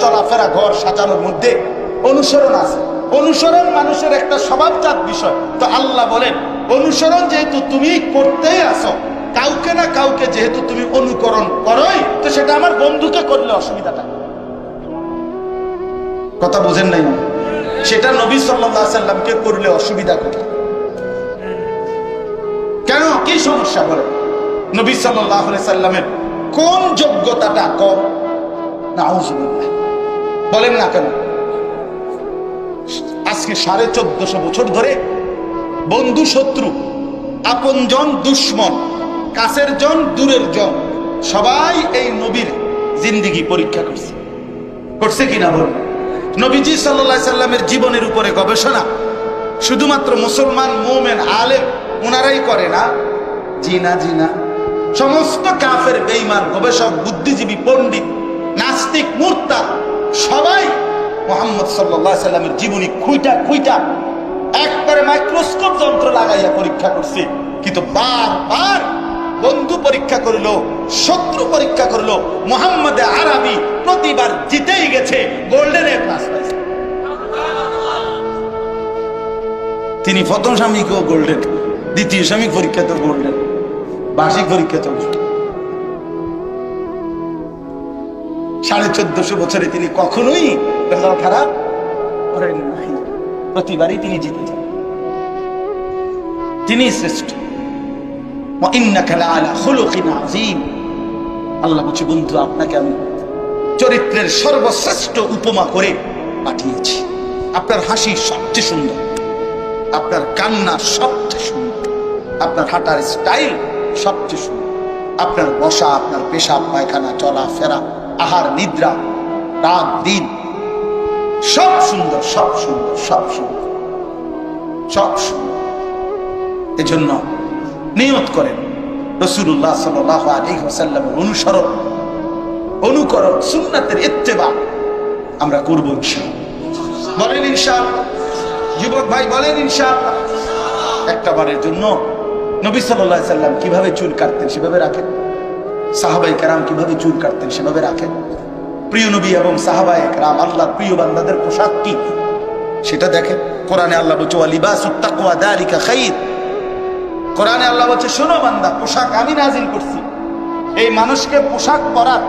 চলাফেরা, ঘর সাজানোর মধ্যে অনুসরণ আছে। অনুসরণ মানুষের একটা স্বভাবজাত বিষয়। তো আল্লাহ বলেন, অনুসরণ যেহেতু তুমি করতেই আসো কাউকে না কাউকে যেহেতু তুমি অনুকরণ করোই, তো সেটা আমার বন্ধুকে করলে অসুবিধাটা। কথা বোঝেন নাই? সেটা নবী সাল্লামকে করলে অসুবিধা কোথায়? কেন? কি সমস্যা বলে নবী সাল্লামের কোন যোগ্যতাটা কম? না বলেন না কেন? আজকে সাড়ে চোদ্দশো বছর ধরে বন্ধু শত্রু, আপন জন, দুশ্মন, কাছের জন, দূরের জন, সবাই এই নবীর জিন্দিগি পরীক্ষা করছে। করছে কিনা বলুন নবীজি সাল্লাহ সাল্লামের জীবনের উপরে গবেষণা শুধুমাত্র মুসলমান, মোমেন, আলেম ওনারাই করে না। জি না, জি সমস্ত কাফের বেইমান গবেষক, বুদ্ধিজীবী, পণ্ডিত, নাস্তিক মূর্তা সবাই মোহাম্মদ সাল্লামের জীবনী খুইটা খুইটা একবারে মাইক্রোস্কোপ যন্ত্র লাগাইয়া পরীক্ষা করছে। কিন্তু বারবার বন্ধু পরীক্ষা করল, শত্রু পরীক্ষা করল, মোহাম্মদ আরবি প্রতিবার জিতেই গেছে গোল্ডেন এ পাইছে। তিনি প্রথম স্বামীকেও গোল্ডেন দ্বিতীয় স্বামী পরীক্ষা তো গোল্ডেন বার্ষিক পরীক্ষা তো সাড়ে চোদ্দশো বছরে তিনি কখনোই খারাপ করেন নাই। প্রতিবারই তিনি জিতে যান। তিনি শ্রেষ্ঠ। চরিত্রের সর্বশ্রেষ্ঠ উপমা করে পাঠিয়েছি। আপনার হাসি সবচেয়ে সুন্দর। আপনার কান্না সবচেয়ে সুন্দর। আপনার হাঁটার স্টাইল সবচেয়ে সুন্দর। আপনার বসা, আপনার পেশাব পায়খানা চলা ফেরা আহার, নিদ্রা রাত দিন। সব সুন্দর সব সুন্দর সব সুন্দর। সব সুন্দর। এজন্য নিয়ত করেন রসুল্লাহ সাল্লাহ আলী হোসাল্লামের অনুসরণ, অনুকরণ, সুন্নাতের ইত্তেবা আমরা করব ইনশাআল্লাহ। বলেন ইনশাআল্লাহ। যুবক ভাই, বলেন ইনশাআল্লাহ। একটা বারের জন্য নবী সাল্লাহ সাল্লাম কীভাবে চুল কাটতেন সেভাবে রাখেন। সাহাবাই কারাম কীভাবে চুল কাটতেন সেভাবে রাখেন। প্রিয় নবী এবং সাহাবাই কারাম আল্লাহ প্রিয় বান্দাদের পোশাক কি? সেটা দেখেন। কোরআনে আল্লাহ বলছে লিবাস কোরআনে আল্লাহ বলছে, শোনো বান্দা, পোশাক আমি নাজিল করছি। এই মানুষকে পোশাক পরার।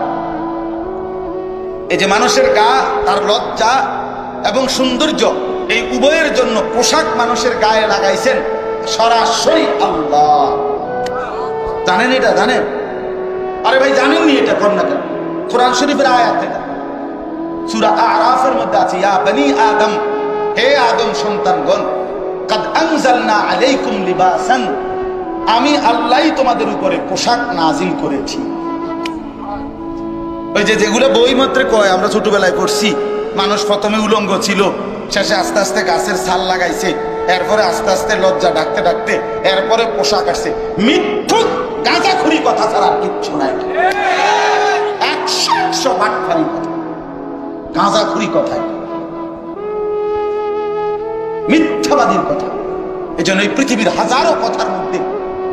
এই যে মানুষের গা, তার লজ্জা এবং সৌন্দর্য, এই উভয়ের জন্য পোশাক মানুষের গায়ে লাগাইছেন সরাসরি আল্লাহ। জানেন এটা? জানেন? আরে ভাই, জানেননি এটা কর না কেন কোরআন শরীফের আয়াত এটা। সূরা আরাফের মধ্যে আছে, ইয়া বনি আদম, হে আদম সন্তানগণ, কাদ আনজালনা আলাইকুম লিবাসান। আমি আল্লাহই তোমাদের উপরে পোশাক নাজিল করেছি। ওই যে যেগুলো বই মাত্রে কয়, আমরা ছোটবেলায় পড়ছি, মানুষ প্রথমে উলঙ্গ ছিল, শেষে আস্তে আস্তে গাছের ছাল লাগাইছে, এরপরে আস্তে আস্তে লজ্জা ডাকতে ডাকতে, এরপরে পোশাক আসছে। মিথ্যুক গাঁজাখুরি কথা ছাড়া কিচ্ছু নাই। একশো একশো বাটফারি কথা। গাঁজাখুরি কথায় মিথ্যাবাদীর কথা। এই জন্য এই পৃথিবীর হাজারো কথার মধ্যে,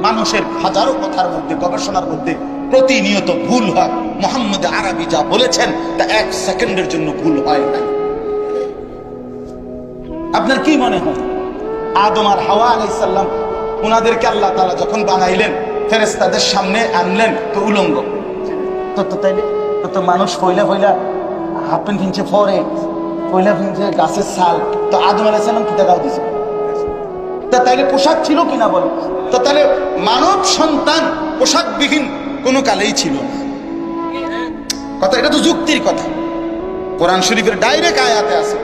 মানুষের হাজারো কথার মধ্যে, গবেষণার মধ্যে প্রতিনিয়ত ভুল হয়। মোহাম্মদ আরবি যা বলেছেন, তা এক সেকেন্ডের জন্য ভুল হয় নাই। আপনার কি মনে হয়? আদম আর হাওয়া আলাইসাল্লাম ওনাদেরকে আল্লাহ তালা যখন বানাইলেন ফেরেস্তাদের সামনে আনলেন তো উলঙ্গ। তো তো তাইলে, তো মানুষ পয়লা পয়লা হাফ প্যান্ট কিনছে পরে পয়লা গাছের সাল তো আদম আলাইসাল্লাম কি টাকাও দিছে? তা তাইলে পোশাক ছিল কিনা বল? তো তাহলে মানব সন্তান পোশাকবিহীন কোনো কালেই ছিল কথা, এটা তো যুক্তির কথা। কোরআন শরীফের ডাইরেক্ট আয়াতে আছে।